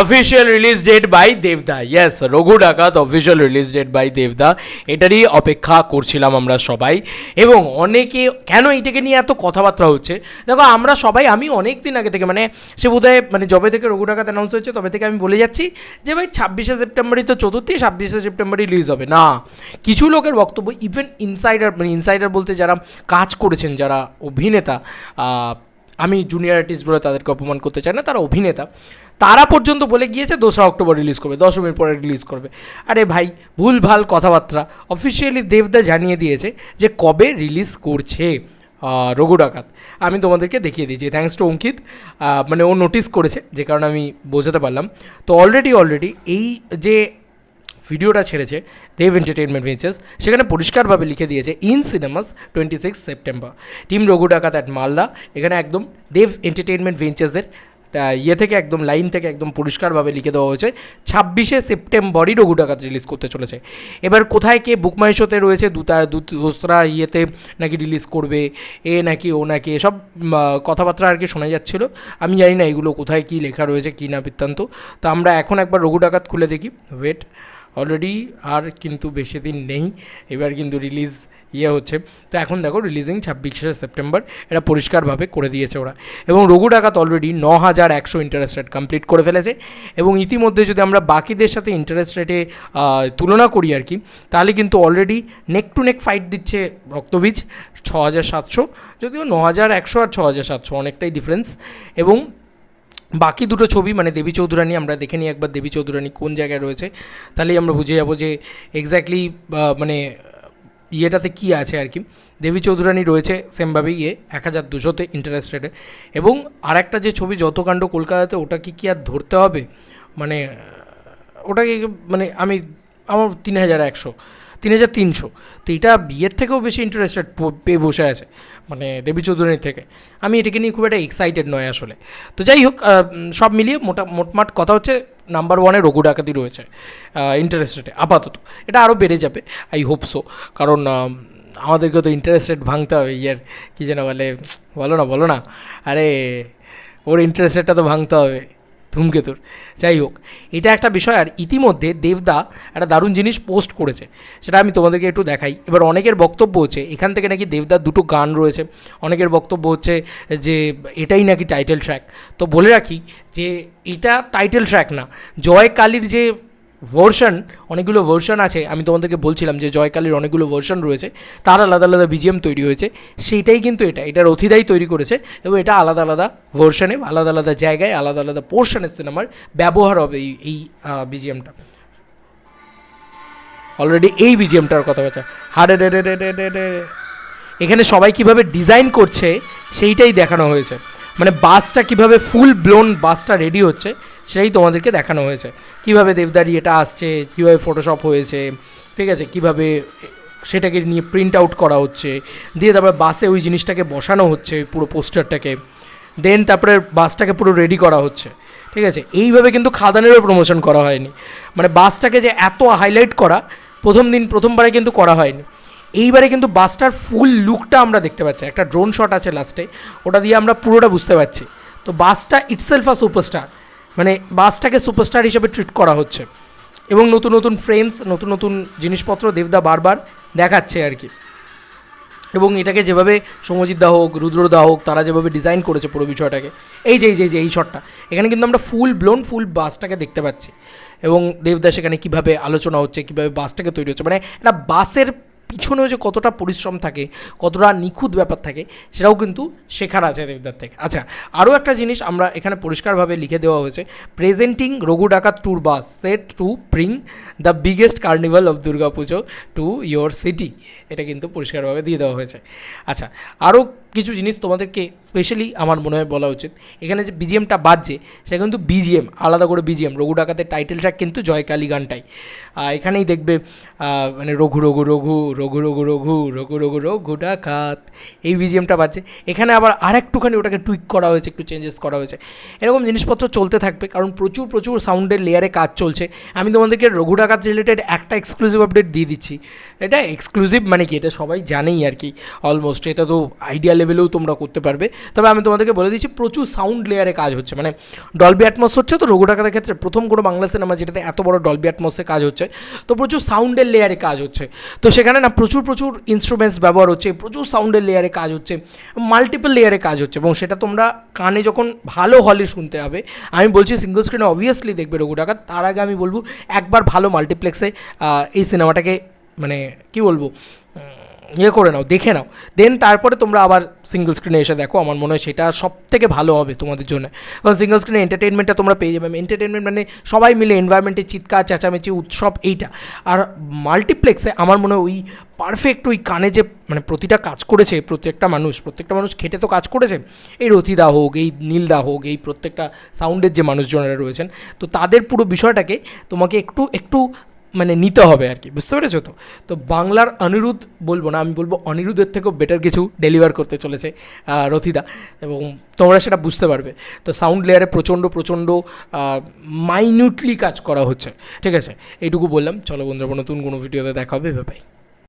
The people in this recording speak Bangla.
অফিসিয়াল রিলিজ ডেট বাই দেবদা yes Raghu Dakat official release date by দেবদা এটারই অপেক্ষা করছিলাম আমরা সবাই। এবং অনেকে, কেন এইটাকে নিয়ে এত কথাবার্তা হচ্ছে? দেখো, আমরা সবাই, আমি অনেক দিন আগে থেকে মানে সে বোধহয় মানে যবে থেকে রঘু ডাকাত অ্যানাউন্স হয়েছে, তবে থেকে আমি বলে যাচ্ছি যে, ভাই, ছাব্বিশে সেপ্টেম্বরই তো চতুর্থী, ছাব্বিশে সেপ্টেম্বরই রিলিজ হবে। না, কিছু লোকের বক্তব্য ইভেন ইনসাইডার মানে ইনসাইডার বলতে যারা কাজ করেছেন, যারা অভিনেতা আমি জুনিয়র আর্টিস্ট বলে তাদেরকে অপমান করতে চাই না, তারা অভিনেতা। তারা পর্যন্ত বলে গিয়েছে দোসরা অক্টোবর রিলিজ করবে, দশমীর পরে রিলিজ করবে। আরে ভাই, ভুল ভালো কথাবার্তা। অফিসিয়ালি দেবদা জানিয়ে দিয়েছে যে কবে রিলিজ করছে রঘু ডাকাত। আমি তোমাদেরকে দেখিয়ে দিয়েছি থ্যাঙ্কস টু অঙ্কিত মানে ও নোটিস করেছে, যে কারণে আমি বোঝাতে পারলাম। তো অলরেডি অলরেডি এই যে ভিডিওটা ছেড়েছে দেব এন্টারটেনমেন্ট ভেঞ্চার্স সেখানে পরিষ্কারভাবে লিখে দিয়েছে in cinemas twenty six September team Raghu Dakat at Malda এখানে একদম দেব এন্টারটেনমেন্ট ভেঞ্চার্সের ইয়ে থেকে একদম লাইন থেকে একদম পরিষ্কারভাবে লিখে দেওয়া হয়েছে, ছাব্বিশে সেপ্টেম্বরই রঘু ডাকাত রিলিজ করতে চলেছে। এবার কোথায় কে বুকমাই শোতে রয়েছে, দুতা দোসরা ইয়েতে নাকি রিলিজ করবে, এ নাকি ও নাকি, এসব কথাবার্তা আর কি শোনা যাচ্ছিল। আমি জানি না এগুলো কোথায় কী লেখা রয়েছে, কী না বৃত্তান্ত। তো আমরা এখন একবার রঘু ডাকাত খুলে দেখি। ওয়েট অলরেডি আর কিন্তু বেশি দিন নেই। এবার কিন্তু রিলিজ ইয়ে হচ্ছে। তো এখন দেখো রিলিজিং ছাব্বিশে সেপ্টেম্বর এটা পরিষ্কারভাবে করে দিয়েছে ওরা। এবং রঘু ডাকাত অলরেডি ন হাজার একশো ইন্টারেস্ট রেট কমপ্লিট করে ফেলেছে। এবং ইতিমধ্যে যদি আমরা বাকিদের সাথে ইন্টারেস্ট রেটে তুলনা করি আর কি, তাহলে কিন্তু already neck to neck fight দিচ্ছে রক্তবীজ ছ হাজার সাতশো, যদিও ন হাজার একশো আর ছ হাজার সাতশো, অনেকটাই ডিফারেন্স এবং বাকি দুটো ছবি মানে দেবী চৌধুরানী, আমরা দেখে নিই একবার দেবী চৌধুরানী কোন জায়গায় রয়েছে। তাহলেই আমরা বুঝে যাব যে এক্স্যাক্টলি মানে ইয়েটাতে কী আছে আর কি। দেবী চৌধুরানী রয়েছে সেমভাবেই ইয়ে এক হাজার দুশোতে ইন্টারেস্টেডে এবং আর একটা যে ছবি যত কাণ্ড কলকাতাতে, ওটা কি কি আর ধরতে হবে? মানে ওটাকে মানে আমি, আমার তিন হাজার একশো। তিন হাজার তিনশো। তো এটা বিয়ের থেকেও বেশি ইন্টারেস্টেড পেয়ে বসে আছে মানে দেবী চৌধুরীর থেকে। আমি এটাকে নিয়ে খুব একটা এক্সাইটেড নয় আসলে। তো যাই হোক সব মিলিয়ে মোটা, মোটমাট কথা হচ্ছে নাম্বার ওয়ানে রঘু ডাকাতি রয়েছে ইন্টারেস্ট রেটে আপাতত। এটা আরও বেড়ে যাবে আই হোপ সো কারণ আমাদেরকে তো ইন্টারেস্ট রেট ভাঙতে হবে, ইয়ার কী যেন বলে, বলো না বলো না। আরে, ওর ইন্টারেস্ট রেটটা তো ভাঙতে হবে। ধূমকেতুর। যাই হোক, এটা একটা বিষয় আর ইতিমধ্যে দেবদা একটা দারুণ জিনিস পোস্ট করেছে। সেটা আমি তোমাদেরকে একটু দেখাই। এবার অনেকের বক্তব্য হচ্ছে, এখান থেকে নাকি দেবদার দুটো গান রয়েছে। অনেকের বক্তব্য হচ্ছে যে, এটাই নাকি টাইটেল ট্র্যাক তো বলে রাখি যে, এটা টাইটেল ট্র্যাক না। জয় কালীর যে ভার্সন অনেকগুলো ভার্সন আছে। আমি তোমাদেরকে বলছিলাম যে জয়কালীর অনেকগুলো ভার্সন রয়েছে। তার আলাদা আলাদা বিজিএম তৈরি হয়েছে। সেইটাই কিন্তু এটা, এটার অথিদাই তৈরি করেছে। এবং এটা আলাদা আলাদা ভার্সনে আলাদা আলাদা জায়গায়, আলাদা আলাদা পোর্শনের সিনেমার ব্যবহার হবে এই এই বিজিএমটা। অলরেডি এই বিজিএমটার কথা বলছে। হারে রে রে রে রে রে। এখানে সবাই কীভাবে ডিজাইন করছে, সেইটাই দেখানো হয়েছে। মানে বাসটা কীভাবে ফুল ব্লোন বাসটা রেডি হচ্ছে, সেটাই তোমাদেরকে দেখানো হয়েছে। কীভাবে দেবদারি এটা আসছে, কীভাবে ফটোশপ হয়েছে, ঠিক আছে, কীভাবে সেটাকে নিয়ে প্রিন্ট আউট করা হচ্ছে, দিয়ে তারপরে বাসে ওই জিনিসটাকে বসানো হচ্ছে পুরো পোস্টারটাকে দেন তারপরে বাসটাকে পুরো রেডি করা হচ্ছে, ঠিক আছে। এইভাবে কিন্তু খাদানেরও প্রমোশন করা হয়নি। মানে বাসটাকে যে এত হাইলাইট করা, প্রথম দিন, প্রথমবারে কিন্তু করা হয়নি। এইবারে কিন্তু বাসটার ফুল লুকটা আমরা দেখতে পাচ্ছি। একটা ড্রোন শট আছে লাস্টে ওটা দিয়ে আমরা পুরোটা বুঝতে পারছি। তো বাসটা ইটসেলফ আ সুপারস্টার মানে বাসটাকে সুপারস্টার হিসেবে ট্রিট করা হচ্ছে। এবং নতুন নতুন ফ্রেমস নতুন নতুন জিনিসপত্র দেবদা বারবার দেখাচ্ছে আর কি। এবং এটাকে যেভাবে সমজিৎ দা হোক, রুদ্র দা হোক, তারা যেভাবে ডিজাইন করেছে পুরো বিষয়টাকে। এই যে এই যে এই যে, এই শটটা এখানে কিন্তু আমরা ফুল ব্লোন ফুল বাসটাকে দেখতে পাচ্ছি। এবং দেবদাস এখানে কীভাবে আলোচনা হচ্ছে, কীভাবে বাসটাকে তৈরি হচ্ছে। মানে একটা বাসের পিছনেও যে কতটা পরিশ্রম থাকে, কতটা নিখুঁত ব্যাপার থাকে, সেটাও কিন্তু শেখার আছে দেবদার থেকে। আচ্ছা আরও একটা জিনিস আমরা এখানে পরিষ্কারভাবে লিখে দেওয়া হয়েছে। Presenting Raghu Dakat tour bus set to bring the biggest carnival of Durga Puja to your city এটা কিন্তু পরিষ্কারভাবে দিয়ে দেওয়া হয়েছে। আচ্ছা আরও কিছু জিনিস তোমাদেরকে স্পেশালি আমার মনে হয় বলা উচিত। এখানে যে বিজিএমটা বাজছে, সেটা কিন্তু বিজিএম আলাদা করে বিজিএম রঘু ডাকাতের টাইটেল ট্র্যাক কিন্তু জয়কালী গানটাই। এখানেই দেখবে মানে রঘু রঘু রঘু রঘু রঘু রঘু রঘু রঘু রঘু ডাকাত, এই বিজিএমটা বাজছে। এখানে আবার আর একটুখানি ওটাকে টুইক করা হয়েছে, একটু চেঞ্জেস করা হয়েছে। এরকম জিনিসপত্র চলতে থাকবে, কারণ প্রচুর প্রচুর সাউন্ডের লেয়ারে কাজ চলছে। আমি তোমাদেরকে রঘু ডাকাত রিলেটেড একটা এক্সক্লুসিভ আপডেট দিয়ে দিচ্ছি। এটা এক্সক্লুসিভ মানে কি? এটা সবাই জানেই আর কি অলমোস্ট এটা তো আইডিয়া লেভেলেও তোমরা করতে পারবে। তবে আমি তোমাদেরকে বলে দিচ্ছি, প্রচুর সাউন্ড লেয়ারে কাজ হচ্ছে। মানে ডলবি অ্যাটমস হচ্ছে তো রঘু ডাকাতের ক্ষেত্রে প্রথম কোনো বাংলা সিনেমা যেটাতে এত বড় ডলবি অ্যাটমসে কাজ হচ্ছে, তো প্রচুর সাউন্ডের লেয়ারে কাজ হচ্ছে। তো সেখানে না প্রচুর প্রচুর ইনস্ট্রুমেন্টস ব্যবহার হচ্ছে, প্রচুর সাউন্ডের লেয়ারে কাজ হচ্ছে মাল্টিপল লেয়ারে কাজ হচ্ছে এবং সেটা তোমরা কানে যখন ভালো হলে শুনতে হবে, আমি বলছি সিঙ্গল স্ক্রিনে অবভিয়াসলি দেখবে রঘু ডাকাত তার আগে আমি বলব একবার ভালো মাল্টিপ্লেক্সে এই সিনেমাটাকে মানে কি বলব ইয়ে করে নাও, দেখে নাও। দেন তারপরে তোমরা আবার সিঙ্গল স্ক্রিনে এসে দেখো, আমার মনে হয় সেটা সব থেকে ভালো হবে তোমাদের জন্য। কারণ সিঙ্গল স্ক্রিনে এন্টারটেনমেন্টটা তোমরা পেয়ে যাবে। এন্টারটেনমেন্ট মানে সবাই মিলে এনভায়রনমেন্টে চিৎকার, চেঁচামেচি, উৎসব এইটা। আর মাল্টিপ্লেক্সে আমার মনে হয় ওই পারফেক্ট ওই কানে যে মানে প্রতিটা কাজ করেছে, প্রত্যেকটা মানুষ প্রত্যেকটা মানুষ খেটে তো কাজ করেছে। এই রথিদা হোক, এই নীলদা হোক, এই প্রত্যেকটা সাউন্ডের যে মানুষজনেরা রয়েছেন। তো তাদের পুরো বিষয়টাকে তোমাকে একটু একটু মানে নিতে হবে আর কি, বুঝতে পেরেছ তো? তো বাংলার অনিরুদ্ধ বলব না, আমি বলব অনিরুদ্ধের থেকেও বেটার কিছু ডেলিভার করতে চলেছে রথিদা এবং তোমরা সেটা বুঝতে পারবে। তো সাউন্ড লেয়ারে প্রচণ্ড প্রচণ্ড মাইনিউটলি কাজ করা হচ্ছে, ঠিক আছে? এইটুকু বললাম। চলো বন্ধুরা, নতুন কোনো ভিডিওতে দেখা হবে ভাই